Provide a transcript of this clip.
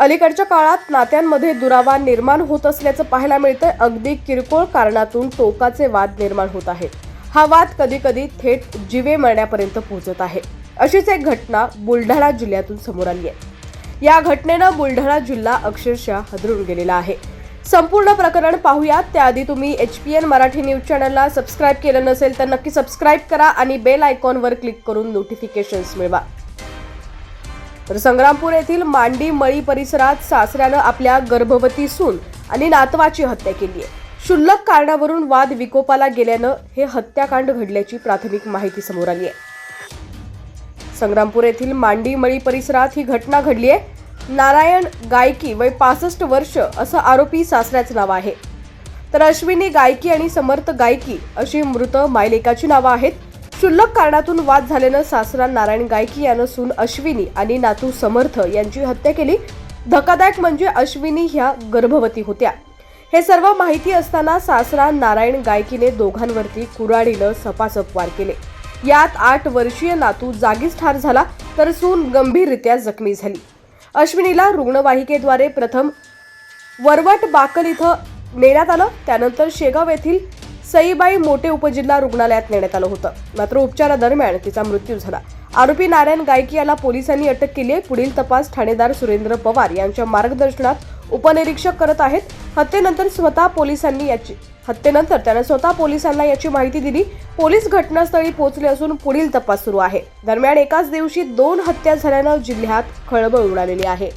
अलीकडच्या काळात नात्यांमध्ये दुरावा निर्माण होत असल्याचं पाहायला मिळतंय. अगदी किरकोळ कारणातून टोकाचे वाद निर्माण होत आहेत. हा वाद कधी कधी थेट जिवे मरण्यापर्यंत पोहोचत आहे. अशीच एक घटना बुलढाणा जिल्ह्यातून समोर आली आहे. या घटनेनं बुलढाणा जिल्हा अक्षरशः हदरून गेलेला आहे. संपूर्ण प्रकरण पाहूयात. त्याआधी तुम्ही H P N Marathi news चॅनलला सबस्क्राईब केलं नसेल तर नक्की सबस्क्राईब करा आणि बेल आयकॉनवर क्लिक करून नोटिफिकेशन्स मिळवा. तर संग्रामपूर येथील मांडी मळी परिसरात सासऱ्यानं आपल्या गर्भवती सून आणि नातवाची हत्या केली आहे. क्षुल्लक कारणावरून वाद विकोपाला गेल्यानं हे हत्याकांड घडल्याची प्राथमिक माहिती समोर आली आहे. संग्रामपूर येथील मांडी मळी परिसरात ही घटना घडली आहे. नारायण गायकी वय पासष्ट वर्ष असं आरोपी सासऱ्याचं नाव आहे. तर अश्विनी गायकी आणि समर्थ गायकी अशी मृत मायलेकाची नावं आहेत. क्षुल्लक कारणातून वाद झाल्यानं सासरा नारायण गायकी यानं सून अश्विनी आणि नातू समर्थ यांची हत्या केली. धक्कादायक म्हणजे अश्विनी ह्या गर्भवती होत्या. हे सर्व माहिती असताना सासरा नारायण गायकीने दोघांवरती कुऱ्हाडीनं सपासप वार केले. यात आठ वर्षीय नातू जागीच ठार झाला तर सून गंभीररित्या जखमी झाली. अश्विनीला रुग्णवाहिकेद्वारे प्रथम वरवट बाकल इथं नेण्यात आलं त्यानंतर शेगाव येथील सईबाई मोठे उपजिल्हा रुग्णालयात नेण्यात आलं होतं. मात्र उपचारादरम्यान तिचा मृत्यू झाला. आरोपी नारायण गायकी याला पोलिसांनी अटक केली आहे. पुढील तपास ठाणेदार सुरेंद्र पवार यांच्या मार्गदर्शनात उपनिरीक्षक करत आहेत. हत्येनंतर स्वतः पोलिसांनी याची हत्येनंतर त्यानं स्वतः पोलिसांना याची माहिती दिली. पोलीस घटनास्थळी पोहोचले असून पुढील तपास सुरू आहे. दरम्यान एकाच दिवशी दोन हत्या झाल्यानं जिल्ह्यात खळबळ उडालेली आहे.